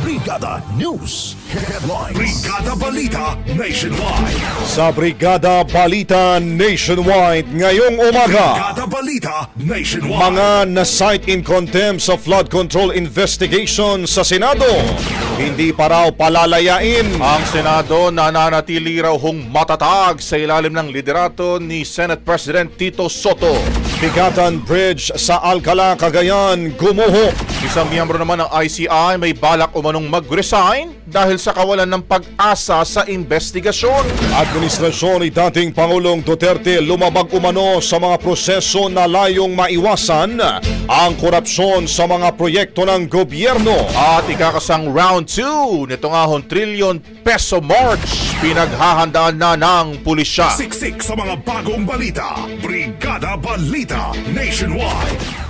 Brigada News. Headlines. Brigada Balita Nationwide. Sa Brigada Balita Nationwide ngayong umaga. Brigada Balita Nationwide. Mga na-cite in contempt sa flood control investigation sa Senado. Hindi pa raw palalayain. Ang Senado nananatili raw hong matatag sa ilalim ng liderato ni Senate President Tito Soto. Bigatan Bridge sa Alcala, Cagayan, gumuho. Isang miyembro naman ng ICI may balak umanong mag-resign dahil sa kawalan ng pag-asa sa investigasyon. Administrasyon ni dating Pangulong Duterte lumabag umano sa mga proseso na layong maiwasan ang korupsyon sa mga proyekto ng gobyerno. At ikakasang round 2 nito nga hong trillion peso march pinaghahandaan na ng pulisya. Siksik sa mga bagong balita. Brigada Balita Nationwide.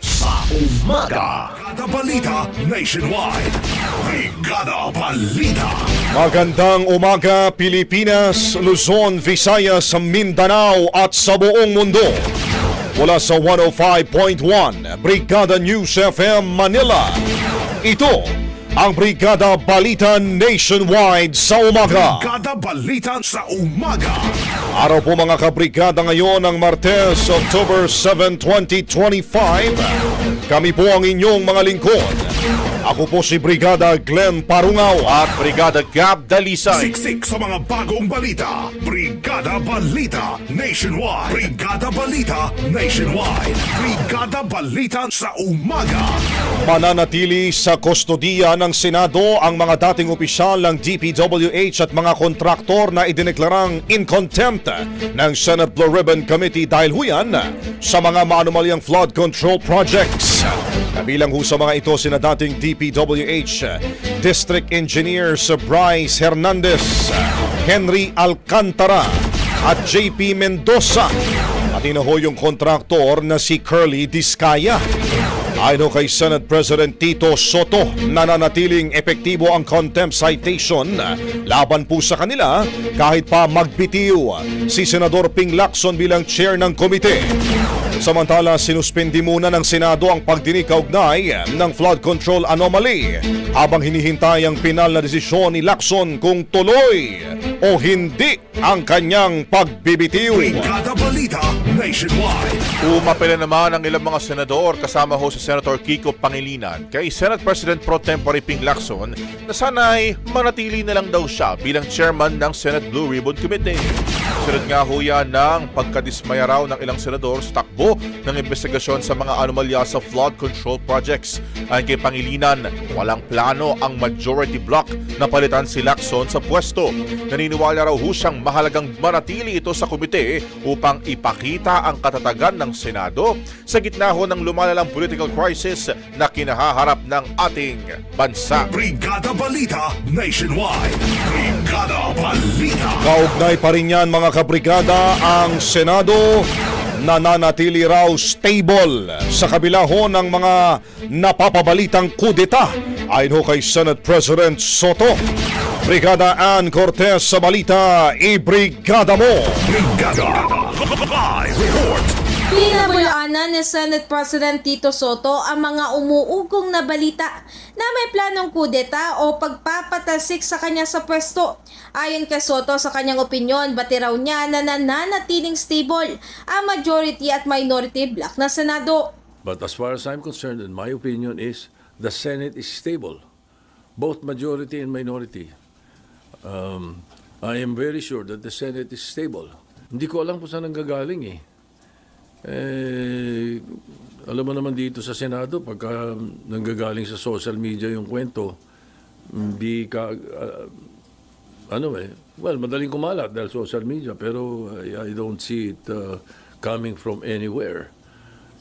umaga. Brigada Balita Nationwide. Brigada Balita. Magandang umaga Pilipinas, Luzon, Visayas, Mindanao at sa buong mundo. Mula sa 105.1 Brigada News FM Manila. Ito ang Brigada Balita Nationwide sa umaga. Brigada Balita sa umaga. Araw po mga kabrigada ngayon ng Martes, October 7, 2025. Kami po ang inyong mga lingkod. Ako po si Brigada Glenn Parungaw At Brigada Gab Dalisay. Siksik sa mga bagong balita. Brigada Balita Nationwide. Brigada Balita Nationwide. Brigada Balita sa umaga. Mananatili sa kustodiya ng Senado ang mga dating opisyal ng DPWH at mga kontraktor na idineklarang in contempt ng Senate Blue Ribbon Committee dahil huyan sa mga maanumalyang flood control projects. Kabilang ho sa mga ito sina dating DPWH District Engineers Bryce Hernandez, Henry Alcantara at JP Mendoza at pati na yung kontraktor na si Curly Discaya. Ayon kay Senate President Tito Soto, nananatiling epektibo ang contempt citation laban po sa kanila kahit pa magbitiw si Senador Ping Lacson bilang chair ng komite. Samantala, sinuspindi muna ng Senado ang pagdinig kaugnay ng flood control anomaly habang hinihintay ang pinal na desisyon ni Lacson kung tuloy o hindi ang kanyang pagbibitiw. Brigada Balita Nationwide. Umapela naman ang ilang mga senador kasama ho si Senator Kiko Pangilinan kay Senate President Pro Tempore Ping Lacson na sana'y manatili na lang daw siya bilang chairman ng Senate Blue Ribbon Committee. Sunod nga ho yan ng pagkadismaya raw ng ilang senador sa takbo ng investigasyon sa mga anomalya sa flood control projects. Ayon kay Pangilinan, walang plano ang majority block na palitan si Lacson sa pwesto. Naniniwala raw ho siyang mahalagang manatili ito sa komite upang ipakita ang katatagan ng Senado sa gitna ho ng lumalalang political crisis na kinahaharap ng ating bansa. Brigada Balita Nationwide. Brigada Balita. Kaugnay pa rin yan mga kabrigada ang Senado nananatili raw stable sa kabila ho ng mga napapabalitang kudeta ayon ho kay Senate President Soto. Brigada Ann Cortez sa balita, ibrigada mo! Brigada. Live report. Pinabulaanan ni Senate President Tito Soto ang mga umuugong na balita na may planong kudeta o pagpapatalsik sa kanya sa pwesto. Ayon kay Soto sa kanyang opinyon, bati raw niya na nananatiling stable ang majority at minority bloc na Senado. But as far as I'm concerned, and my opinion is the Senate is stable, both majority and minority. Um, I am very sure that the Senate is stable. Hindi ko alam kung saan nanggagaling eh. Eh, alam mo naman dito sa Senado, pagka nanggagaling sa social media yung kwento, hindi ka, ah, ano eh, well, madaling kumalat dahil social media, pero I, I don't see it uh, coming from anywhere.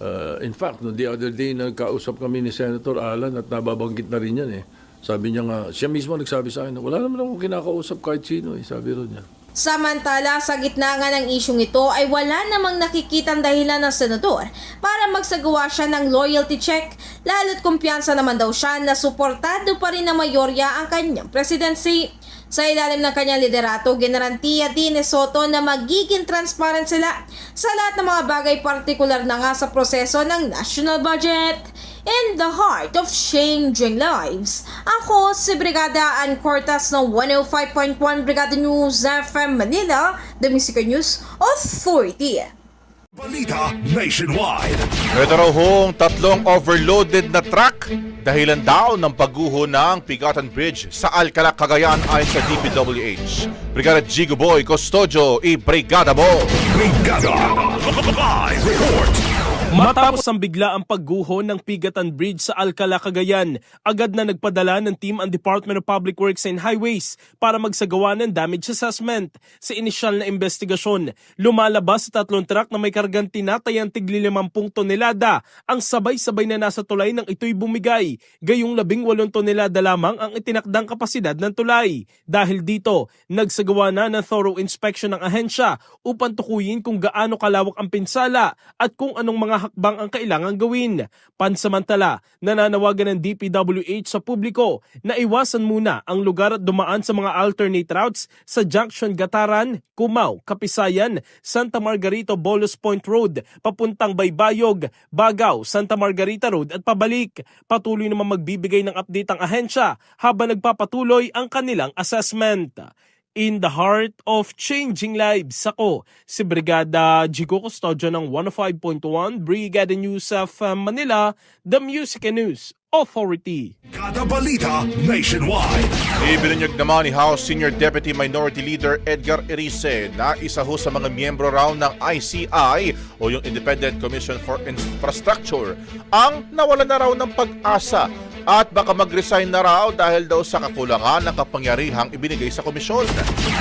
Uh, in fact, no, the other day, nagkausap kami ni Senator Alan at nababanggit na rin yan eh. Sabi niya nga, siya mismo nagsabi sa akin, wala naman akong kinakausap kahit sino eh, sabi rin niya. Samantala, sa gitna nga ng isyong ito ay wala namang nakikitang dahilan ng senador para magsagawa siya ng loyalty check, lalo't kumpiyansa naman daw siya na suportado pa rin ng mayorya ang kanyang presidency. Sa ilalim ng kanyang liderato, generantiya din ni Soto na magiging transparent sila sa lahat ng mga bagay partikular na nga sa proseso ng national budget. In the heart of changing lives, ako si Brigada Ann Cortas ng 105.1 Brigada News FM Manila, the Music News Authority. Balita Nationwide. Ito raw hong tatlong overloaded na truck dahilan daw ng pagguho ng Pigatan Bridge sa Alcala, Cagayan ayon sa DPWH. Brigada Jigo Boy Custodio i Brigada Mo. Brigada. Live report. Matapos ang bigla ang pagguho ng Pigatan Bridge sa Alcala, Cagayan, agad na nagpadala ng team ang Department of Public Works and Highways para magsagawa ng damage assessment. Sa inisyal na investigasyon, lumalabas sa tatlong truck na may kargang tinatayang tigli 50 tonelada ang sabay-sabay na nasa tulay ng ito'y bumigay. Gayong labing walong tonelada lamang ang itinakdang kapasidad ng tulay. Dahil dito, nagsagawa na ng thorough inspection ng ahensya upang tukuyin kung gaano kalawak ang pinsala at kung anong mga hakbang ang kailangan gawin. Pansamantala, nananawagan ng DPWH sa publiko na iwasan muna ang lugar at dumaan sa mga alternate routes sa Junction Gataran, Cumao, Kapisayan, Santa Margarita Bolos Point Road, papuntang Baybayog, Bagaw, Santa Margarita Road at pabalik. Patuloy naman magbibigay ng update ang ahensya habang nagpapatuloy ang kanilang assessment. In the heart of changing lives, ako si Brigada Jigo Custodio ng 105.1 Brigada News of uh, Manila, the Music and News Authority. Brigada Balita Nationwide. Ibinunyag naman ni House Senior Deputy Minority Leader Edgar Erice na isa ho sa mga miyembro raw ng ICI o yung Independent Commission for Infrastructure ang nawala na raw ng pag-asa at baka mag-resign na raw dahil daw sa kakulangan ng kapangyarihang ibinigay sa komisyon.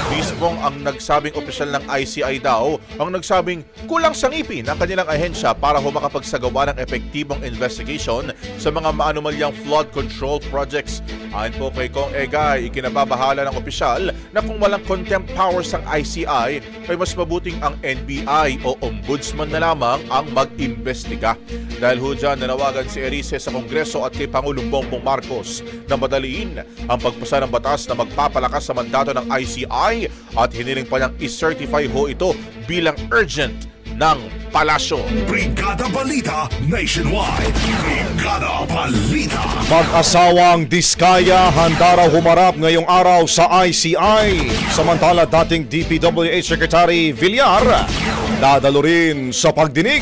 Mismong ang nagsabing opisyal ng ICI daw ang nagsabing kulang sa ngipin ang kanilang ahensya para ho makapagsagawa ng epektibong investigation sa mga maanumalyang flood control projects. Ayon po kay Kong Egay, ikinababahala ng opisyal na kung walang contempt powers ang ICI, ay mas mabuting ang NBI o Ombudsman na lamang ang mag-imbestiga. Dahil ho dyan, nanawagan si Erice sa Kongreso at kay Pangulong Marcos na madaliin ang pagpasa ng batas na magpapalakas sa mandato ng ICI at hiniling pa niyang i-certify ho ito bilang urgent ng palasyo. Brigada Balita Nationwide. Brigada Balita. Mag-asawang Diskaya handa raw humarap ngayong araw sa ICI. Samantala dating DPWH Secretary Villar dadalo rin sa pagdinig.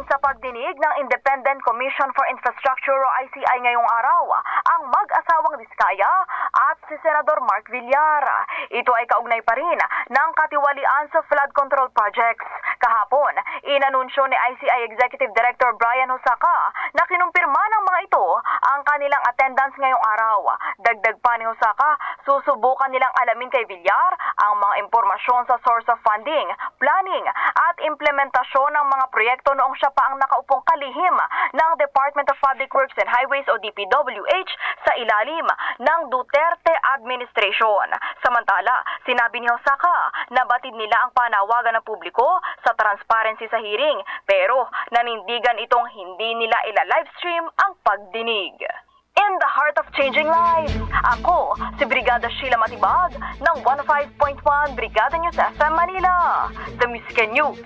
Darating sa pagdinig ng Independent Commission for Infrastructure o ICI ngayong araw ang mag-asawang Diskaya at si Senador Mark Villar. Ito ay kaugnay pa rin ng katiwalian sa flood control projects. Kahapon, inanunsyo ni ICI Executive Director Brian Hosaka na kinumpirma ng mga ito ang kanilang attendance ngayong araw. Dagdag pa ni Hosaka, susubukan nilang alamin kay Villar ang mga impormasyon sa source of funding, planning at implementasyon ng mga proyekto noong siya pa ang nakaupong kalihim ng Department of Public Works and Highways o DPWH sa ilalim ng Duterte administration. Samantala, sinabi ni Hosaka na batid nila ang panawagan ng publiko sa transparency sa hearing pero nanindigan itong hindi nila ila-livestream ang pagdinig. In the heart of changing lives, ako si Brigada Sheila Matibag ng 105.1 Brigada News FM Manila. The Music and News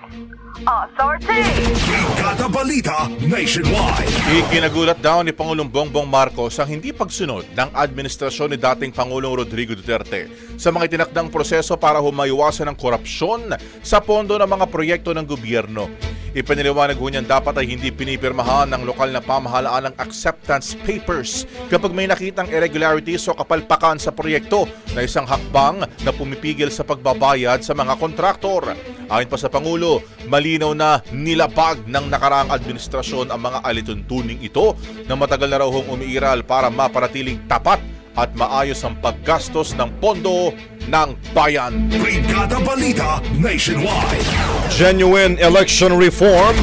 Authority! Brigada Balita Nationwide. Ikinagulat daw ni Pangulong Bongbong Marcos ang hindi pagsunod ng administrasyon ni dating Pangulong Rodrigo Duterte sa mga itinakdang proseso para humayuwasan ng korupsyon sa pondo ng mga proyekto ng gobyerno. Ipiniliwanag ho niyan dapat ay hindi pinipirmahan ng lokal na pamahalaan ng acceptance papers kapag may nakitang irregularities o kapalpakan sa proyekto na isang hakbang na pumipigil sa pagbabayad sa mga kontraktor. Ayon pa sa Pangulo, malinaw na nilabag ng nakaraang administrasyon ang mga alituntuning ito na matagal na raw hong umiiral para maparatiling tapat at maayos ang paggastos ng pondo ng bayan. Brigada Balita Nationwide. Genuine election reform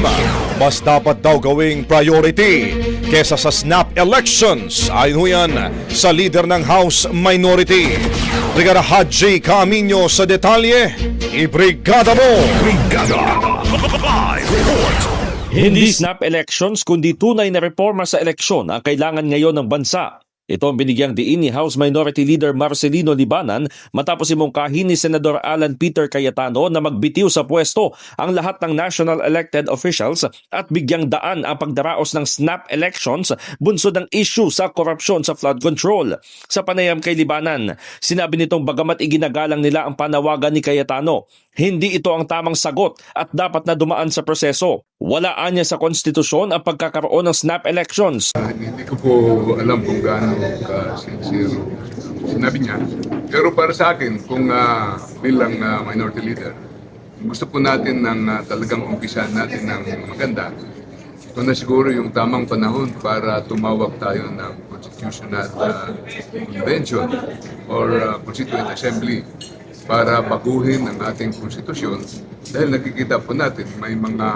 mas dapat daw gawing priority kesa sa snap elections ayon ho yan sa leader ng House Minority. Brigada Haji Camino sa detalye, ibrigada mo! Brigada. Live report. Hindi snap elections kundi tunay na reforma sa eleksyon ang kailangan ngayon ng bansa. Ito ang binigyang diin ni House Minority Leader Marcelino Libanan matapos imongkahin ni Senador Alan Peter Cayetano na magbitiw sa pwesto ang lahat ng national elected officials at bigyang daan ang pagdaraos ng snap elections bunsod ng issue sa korupsyon sa flood control. Sa panayam kay Libanan, sinabi nitong bagamat iginagalang nila ang panawagan ni Cayetano, hindi ito ang tamang sagot at dapat na dumaan sa proseso. Walaan niya sa konstitusyon ang pagkakaroon ng snap elections Hindi ko po alam kung gaano ka-sincere sinabi niya. Pero para sa akin, kung ah, bilang ah, minority leader, gusto po natin ng ah, talagang umpisahan natin ng maganda. Ito na siguro yung tamang panahon para tumawag tayo ng Constitutional ah, Convention or ah, Constituent Assembly para baguhin ang ating konstitusyon dahil nakikita po natin may mga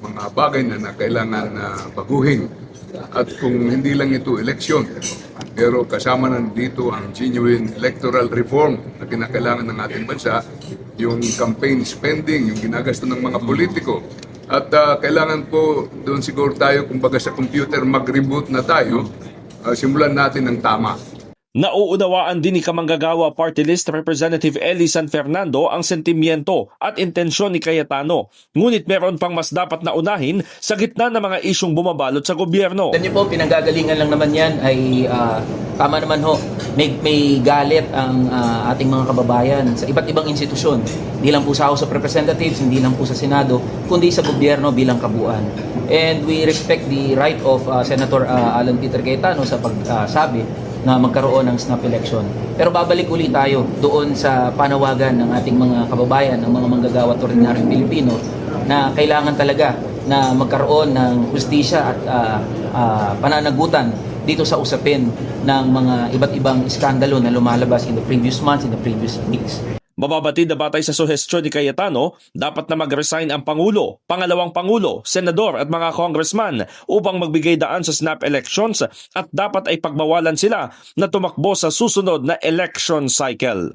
mga bagay na, na kailangan na baguhin at kung hindi lang ito eleksyon, pero kasama na dito ang genuine electoral reform na kinakailangan ng ating bansa, yung campaign spending, yung ginagasto ng mga politiko. At ah, kailangan po doon siguro tayo, kumbaga sa computer, mag-reboot na tayo, ah, simulan natin ng tama. Nauunawaan din ni Kamanggagawa Party List Representative Eli San Fernando ang sentimiento at intensyon ni Cayetano. Ngunit meron pang mas dapat na unahin sa gitna ng mga isyong bumabalot sa gobyerno. Niyo po, pinanggagalingan lang naman yan ay ah, tama naman ho. May, may galit ang ah, ating mga kababayan sa iba't ibang institusyon. Hindi lang po sa House of Representatives, hindi lang po sa Senado, kundi sa gobyerno bilang kabuuan. And we respect the right of ah, Senator ah, Alan Peter Cayetano sa pagsabi na magkaroon ng snap election. Pero babalik ulit tayo doon sa panawagan ng ating mga kababayan, ng mga manggagawa at ordinaryong Pilipino na kailangan talaga na magkaroon ng hustisya at ah, ah, pananagutan dito sa usapin ng mga iba't ibang iskandalo na lumalabas in the previous months, in the previous weeks. Mababatid na batay sa suhestyon ni Cayetano, dapat na mag-resign ang Pangulo, Pangalawang Pangulo, Senador at mga Congressman upang magbigay daan sa snap elections at dapat ay pagbawalan sila na tumakbo sa susunod na election cycle.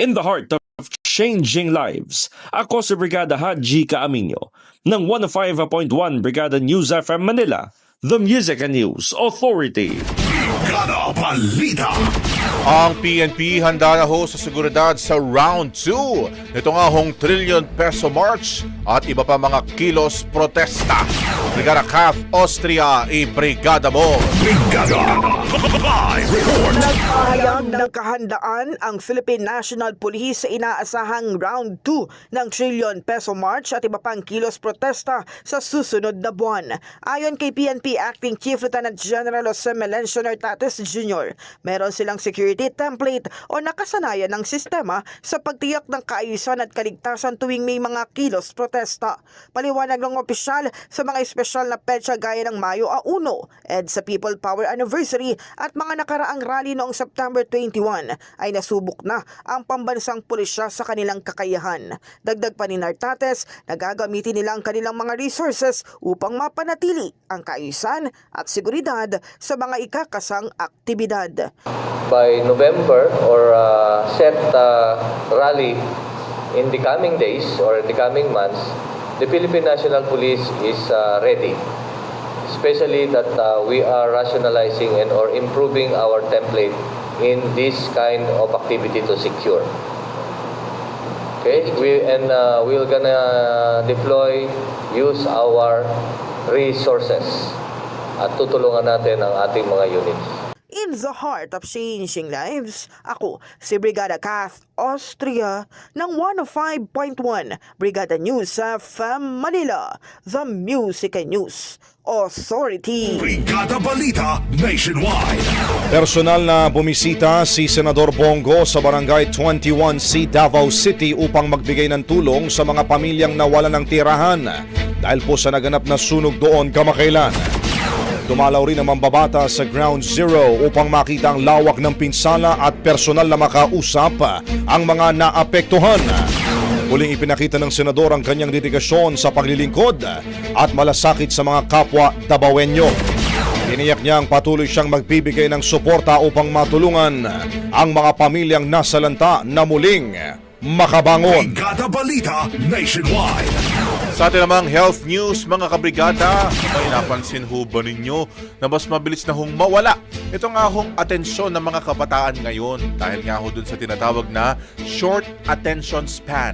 In the heart of changing lives, ako si Brigada Haji Kaaminyo ng 105.1 Brigada News FM Manila, the Music and News Authority. Brigada Balita. Ang PNP handa na ho sa seguridad sa round 2. Ito nga hong trillion peso march at iba pa mga kilos protesta. Brigada Kath Austria, i-brigada mo. Brigada. Live report. Nagpahayag ng kahandaan ang Philippine National Police sa inaasahang round 2 ng trillion peso march at iba pang kilos protesta sa susunod na buwan. Ayon kay PNP Acting Chief Lieutenant General Jose Melencio Nartates Jr., meron silang security template o nakasanayan ng sistema sa pagtiyak ng kaayusan at kaligtasan tuwing may mga kilos protesta. Paliwanag ng opisyal sa mga espesyal na petsa gaya ng Mayo a 1, EDSA People Power Anniversary at mga nakaraang rally noong September 21 ay nasubok na ang pambansang pulisya sa kanilang kakayahan. Dagdag pa ni Nartates na gagamitin nila ang kanilang mga resources upang mapanatili ang kaayusan at seguridad sa mga ikakasang aktibidad. by November or uh, set uh, rally in the coming days or in the coming months, the Philippine National Police is uh, ready. Especially that uh, we are rationalizing and or improving our template in this kind of activity to secure. Okay, we and uh, we're gonna deploy, use our resources at tutulungan natin ang ating mga units. In the heart of changing lives, ako si Brigada Kath Austria ng 105.1 Brigada News FM Manila, the Music and News Authority. Brigada Balita Nationwide. Personal na bumisita si Senador Bongo sa Barangay 21C Davao City upang magbigay ng tulong sa mga pamilyang nawalan ng tirahan dahil po sa naganap na sunog doon kamakailan. Dumalaw rin ang mambabata sa Ground Zero upang makita ang lawak ng pinsala at personal na makausap ang mga naapektuhan. Muling ipinakita ng senador ang kanyang dedikasyon sa paglilingkod at malasakit sa mga kapwa Dabawenyo. Tiniyak niya ang patuloy siyang magbibigay ng suporta upang matulungan ang mga pamilyang nasalanta na muling makabangon. Brigada Balita Nationwide. Sa atin namang health news mga kabrigada, may napansin ho ba ninyo na mas mabilis na hong mawala? Ito nga hong atensyon ng mga kabataan ngayon dahil nga ho dun sa tinatawag na short attention span.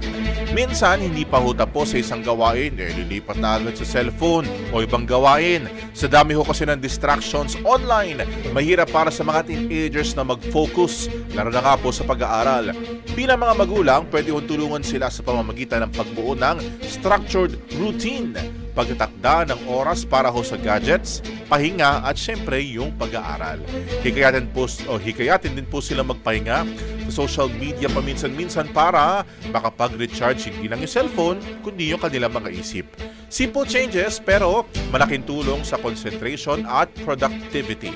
Minsan hindi pa ho tapos sa isang gawain, eh lilipat na agad sa cellphone o ibang gawain. Sa dami ho kasi ng distractions online, mahirap para sa mga teenagers na mag-focus, lalo na nga po sa pag-aaral. Bilang mga magulang, pwede ho tulungan sila sa pamamagitan ng pagbuo ng structured routine, pagtatakda ng oras para ho sa gadgets, pahinga at syempre yung pag-aaral. Hikayatin po o hikayatin din po sila magpahinga social media paminsan-minsan para makapag-recharge hindi lang yung cellphone kundi yung kanilang mga isip. Simple changes pero malaking tulong sa concentration at productivity.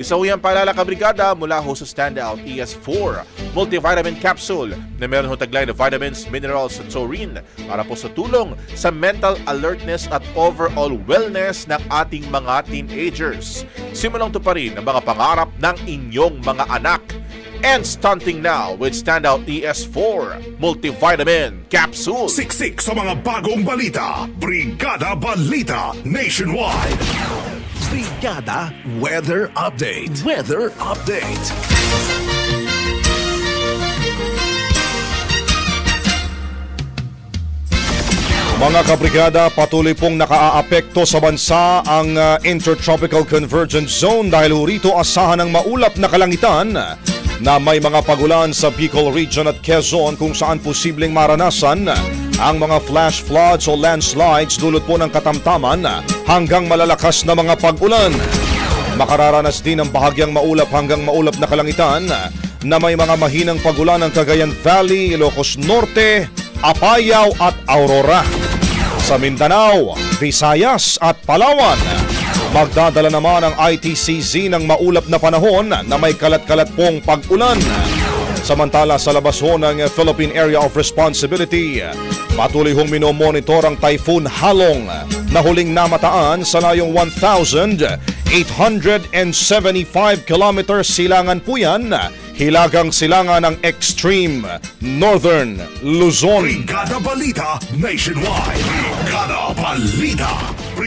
Isa ho yung paalala kabrigada mula ho sa Standout ES4 multivitamin capsule na meron ho taglay na vitamins, minerals at taurine para po sa tulong sa mental alertness at overall wellness ng ating mga teenagers. Simulang to pa rin ang mga pangarap ng inyong mga anak. And stunting now with Standout ES4 multivitamin capsule. Siksik sa mga bagong balita. Brigada Balita Nationwide. Brigada Weather Update. Weather Update. Mga kabrigada, patuloy pong nakaaapekto sa bansa ang uh, Intertropical Convergence Zone dahil rito asahan ng maulap na kalangitan na may mga pagulan sa Bicol Region at Quezon kung saan posibleng maranasan ang mga flash floods o landslides dulot po ng katamtaman hanggang malalakas na mga pag-ulan. Makararanas din ng bahagyang maulap hanggang maulap na kalangitan na may mga mahinang pagulan ng Cagayan Valley, Ilocos Norte, Apayao at Aurora. Sa Mindanao, Visayas at Palawan, magdadala naman ang ITCZ ng maulap na panahon na may kalat-kalat pong pag-ulan. Samantala sa labas ho ng Philippine Area of Responsibility, patuloy hong minomonitor ang Typhoon Halong na huling namataan sa layong 1,875 kilometers silangan po yan, hilagang silangan ng extreme Northern Luzon. Brigada Balita Nationwide. Brigada Balita.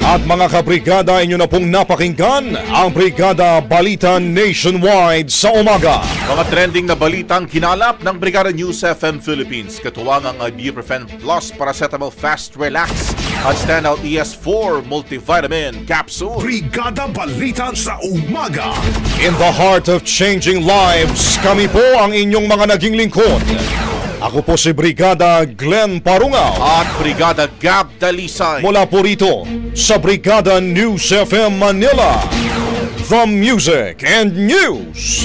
At mga kabrigada, inyo na pong napakinggan ang Brigada Balita Nationwide sa umaga. Mga trending na balitang kinalap ng Brigada News FM Philippines. Katuwang ang Ibuprofen Plus Paracetamol Fast Relax at Standout ES4 Multivitamin Capsule. Brigada Balita sa umaga. In the heart of changing lives, kami po ang inyong mga naging lingkod. Ako po si Brigada Glenn Parungaw. At Brigada Gab Dalisay. Mula po rito sa Brigada News FM Manila. The Music and News